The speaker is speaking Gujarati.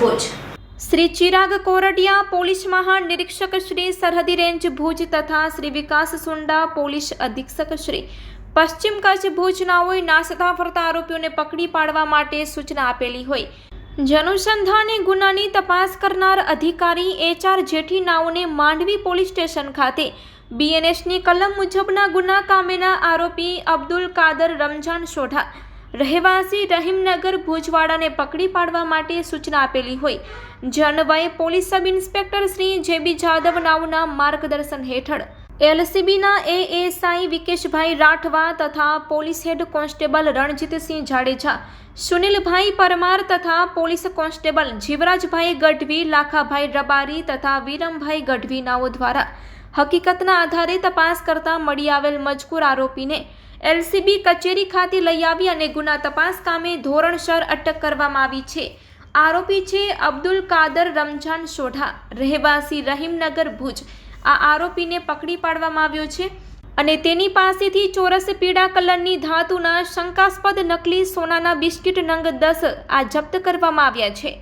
ભુજ? શ્રી ચિરાગ કોરડિયા પોલીસ મહાનિરીક્ષક શ્રી સરહદી રેન્જ ભુજ તથા શ્રી વિકાસ સુંડા પોલીસ અધિક્ષક શ્રી પશ્ચિમ કચ્છ ભુજ નાઓએ નાસતા ફરતા આરોપીઓને પકડી પાડવા માટે સૂચના આપેલી હોય. જનુસંધાને ગુનાની તપાસ કરનાર અધિકારી એચઆર જેઠી નાઓને માંડવી પોલીસ સ્ટેશન ખાતે બીએનએસની કલમ મુજબના ગુના કામેના આરોપી અબ્દુલ કાદર રમઝાન સોઢા રહેવાસી રહીમનગર ભુજવાડાને પકડી પાડવા માટે સૂચના આપેલી હોય. જનવાય police sub inspector Shri J B Jadav નાવના માર્ગદર્શન હેઠળ એલસીબીના એએસઆઈ વિકેશભાઈ રાઠવા તથા police head constable Ranjitsinh Jadeja, Sunilbhai Parmar તથા પોલીસ કોન્સ્ટેબલ જીવરાજભાઈ ગઢવી, લાખાભાઈ રબારી તથા વિરમભાઈ ગઢવી નાઓ દ્વારા હકીકતના આધારે તપાસ કરતા મળી આવેલ મજકૂર આરોપીને એલસીબી કચેરી ખાતે લઈ આવી અને ગુના તપાસ કામે ધોરણસર અટક કરવામાં આવી છે. આરોપી છે અબ્દુલ કાદર રમઝાન સોઢા, રહેવાસી રહીમનગર ભુજ. આ આરોપીને પકડી પાડવામાં આવ્યો છે અને તેની પાસેથી ચોરસ પીળા કલરની ધાતુના શંકાસ્પદ નકલી સોનાના બિસ્કિટ નંગ દસ આ જપ્ત કરવામાં આવ્યા છે.